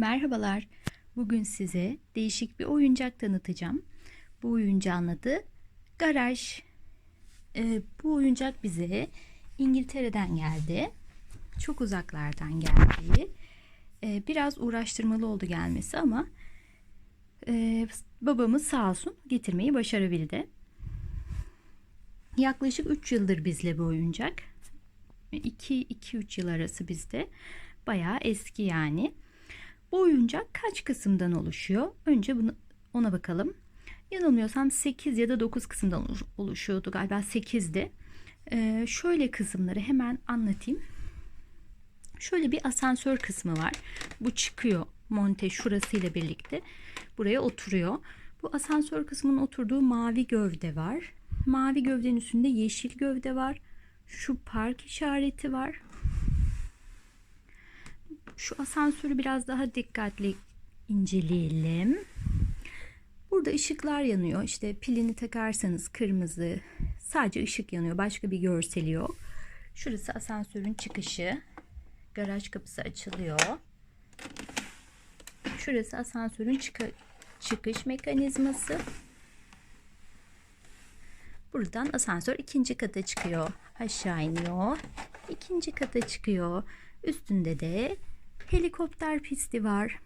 Merhabalar. Bugün size değişik bir oyuncak tanıtacağım. Bu oyuncağın adı Garaj. Ee, bu oyuncak bize İngiltere'den geldi. Çok uzaklardan geldi. Ee, biraz uğraştırmalı oldu gelmesi ama e, babamız sağ olsun getirmeyi başarabildi. Yaklaşık 3 yıldır bizle bu oyuncak. 2-3 yıl arası bizde. Bayağı eski yani. Bu oyuncak kaç kısımdan oluşuyor? Önce bunu ona bakalım. Yanılmıyorsam 8 ya da 9 kısımdan oluşuyordu. Galiba 8'di. Ee, şöyle kısımları hemen anlatayım. Şöyle bir asansör kısmı var. Bu çıkıyor monte şurasıyla birlikte. Buraya oturuyor. Bu asansör kısmının oturduğu mavi gövde var. Mavi gövdenin üstünde yeşil gövde var. Şu park işareti var. Şu asansörü biraz daha dikkatli inceleyelim. Burada ışıklar yanıyor. İşte pilini takarsanız kırmızı sadece ışık yanıyor. Başka bir görseli yok. Şurası asansörün çıkışı. Garaj kapısı açılıyor. Şurası asansörün çık çıkış mekanizması. Buradan asansör ikinci kata çıkıyor. Aşağı iniyor. İkinci kata çıkıyor. Üstünde de helikopter pisti var.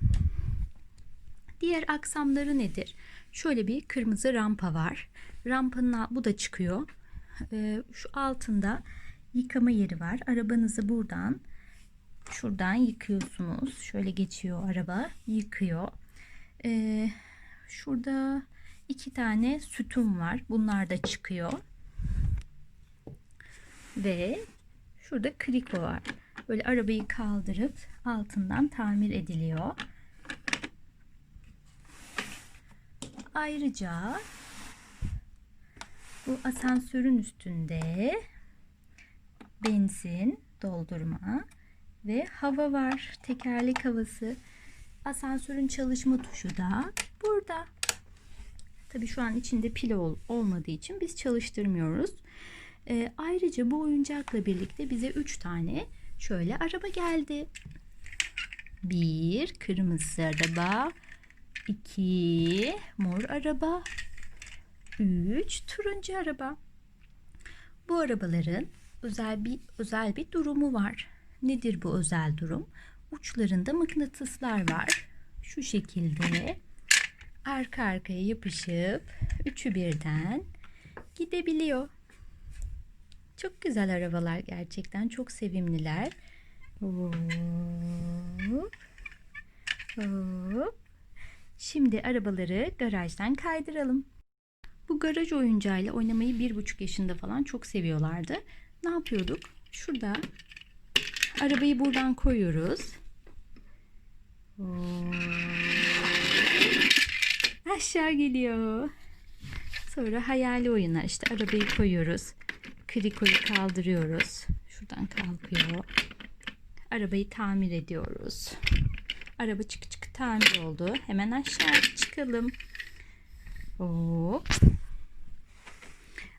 Diğer aksamları nedir? Şöyle bir kırmızı rampa var. Rampanın bu da çıkıyor. Ee, şu altında yıkama yeri var. Arabanızı buradan şuradan yıkıyorsunuz. Şöyle geçiyor araba. Yıkıyor. Ee, şurada iki tane sütun var. Bunlar da çıkıyor. Ve şurada kriko var. Böyle arabayı kaldırıp altından tamir ediliyor. Ayrıca bu asansörün üstünde benzin doldurma ve hava var. Tekerlek havası. Asansörün çalışma tuşu da burada. Tabii şu an içinde pil ol, olmadığı için biz çalıştırmıyoruz. E, ayrıca bu oyuncakla birlikte bize 3 tane şöyle araba geldi. Bir kırmızı araba, iki mor araba, üç turuncu araba. Bu arabaların özel bir özel bir durumu var. Nedir bu özel durum? Uçlarında mıknatıslar var. Şu şekilde arka arkaya yapışıp üçü birden gidebiliyor. Çok güzel arabalar gerçekten çok sevimliler. Hop. Şimdi arabaları garajdan kaydıralım. Bu garaj oyuncağıyla oynamayı bir buçuk yaşında falan çok seviyorlardı. Ne yapıyorduk? Şurada arabayı buradan koyuyoruz. Aşağı geliyor. Sonra hayali oyunlar işte arabayı koyuyoruz. Krikoyu kaldırıyoruz. Şuradan kalkıyor. Arabayı tamir ediyoruz. Araba çık çık tamir oldu. Hemen aşağı çıkalım. Hop.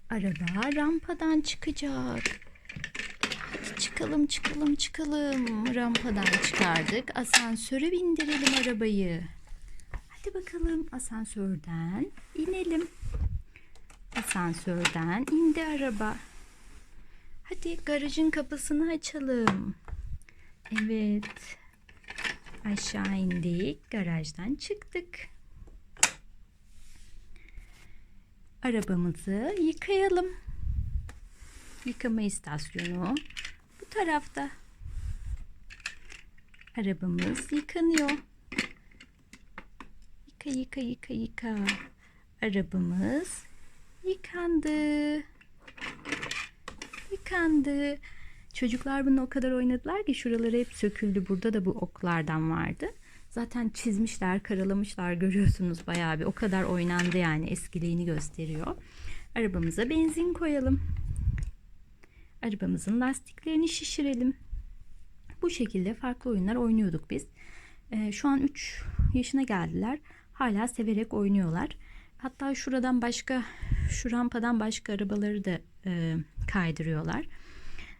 Araba rampadan çıkacak. Çıkalım çıkalım çıkalım. Rampadan çıkardık. Asansöre bindirelim arabayı. Hadi bakalım asansörden inelim. Asansörden indi araba. Hadi garajın kapısını açalım. Evet. Aşağı indik. Garajdan çıktık. Arabamızı yıkayalım. Yıkama istasyonu bu tarafta. Arabamız yıkanıyor. Yıka yıka yıka yıka. Arabamız yıkandı. Yıkandı. Çocuklar bunu o kadar oynadılar ki şuraları hep söküldü. Burada da bu oklardan vardı. Zaten çizmişler, karalamışlar görüyorsunuz bayağı bir. O kadar oynandı yani eskiliğini gösteriyor. Arabamıza benzin koyalım. Arabamızın lastiklerini şişirelim. Bu şekilde farklı oyunlar oynuyorduk biz. Ee, şu an 3 yaşına geldiler. Hala severek oynuyorlar. Hatta şuradan başka, şu rampadan başka arabaları da e, kaydırıyorlar.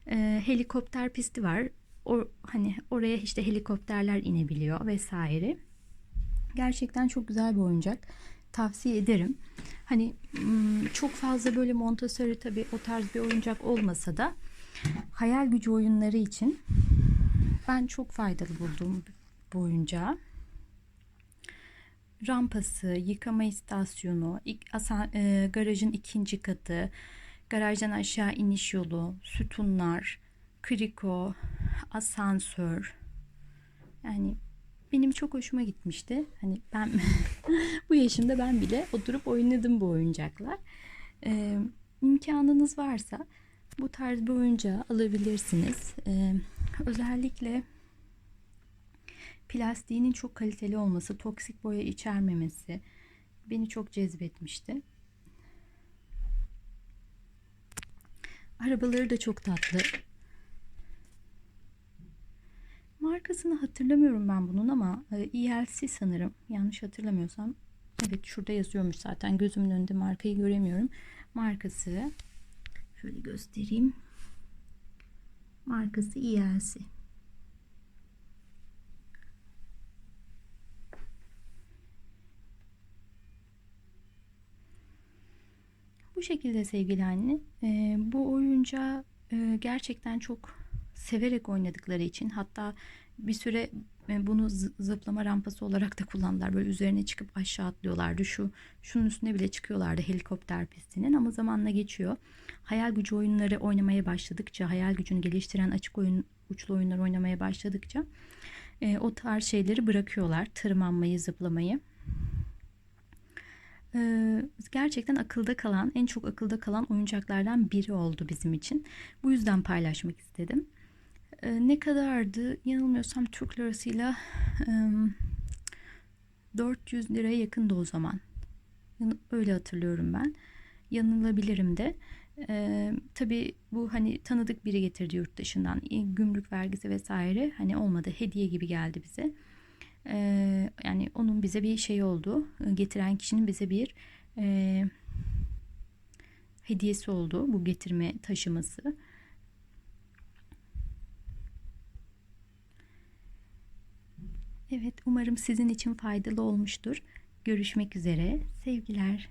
E, helikopter pisti var. o hani oraya işte helikopterler inebiliyor vesaire. Gerçekten çok güzel bir oyuncak. Tavsiye ederim. Hani hmm, çok fazla böyle Montessori tabii o tarz bir oyuncak olmasa da hayal gücü oyunları için ben çok faydalı buldum bu oyuncağı. Rampası, yıkama istasyonu, e, garajın ikinci katı, garajdan aşağı iniş yolu, sütunlar, kriko, asansör. Yani benim çok hoşuma gitmişti. Hani ben bu yaşımda ben bile oturup oynadım bu oyuncaklar. Ee, imkanınız varsa bu tarz bir oyuncağı alabilirsiniz. Ee, özellikle plastiğinin çok kaliteli olması, toksik boya içermemesi beni çok cezbetmişti. Arabaları da çok tatlı. Markasını hatırlamıyorum ben bunun ama e, ELC sanırım. Yanlış hatırlamıyorsam. Evet şurada yazıyormuş zaten. Gözümün önünde markayı göremiyorum. Markası şöyle göstereyim. Markası ELC. Bu şekilde sevgili anne. e, bu oyuncağı e, gerçekten çok severek oynadıkları için hatta bir süre e, bunu zı- zıplama rampası olarak da kullandılar. Böyle üzerine çıkıp aşağı atlıyorlardı. Şu şunun üstüne bile çıkıyorlardı helikopter pistinin ama zamanla geçiyor. Hayal gücü oyunları oynamaya başladıkça, hayal gücünü geliştiren açık oyun uçlu oyunlar oynamaya başladıkça e, o tarz şeyleri bırakıyorlar. Tırmanmayı, zıplamayı. Gerçekten akılda kalan, en çok akılda kalan oyuncaklardan biri oldu bizim için. Bu yüzden paylaşmak istedim. Ne kadardı? Yanılmıyorsam Türk lirasıyla ım, 400 liraya yakındı o zaman. Öyle hatırlıyorum ben. Yanılabilirim de. Ee, tabii bu hani tanıdık biri getirdi yurt dışından. Gümrük vergisi vesaire hani olmadı. Hediye gibi geldi bize. Ee, yani onun bize bir şey oldu. Ee, Getiren kişinin bize bir e, hediyesi oldu bu getirme taşıması. Evet, umarım sizin için faydalı olmuştur. Görüşmek üzere. Sevgiler.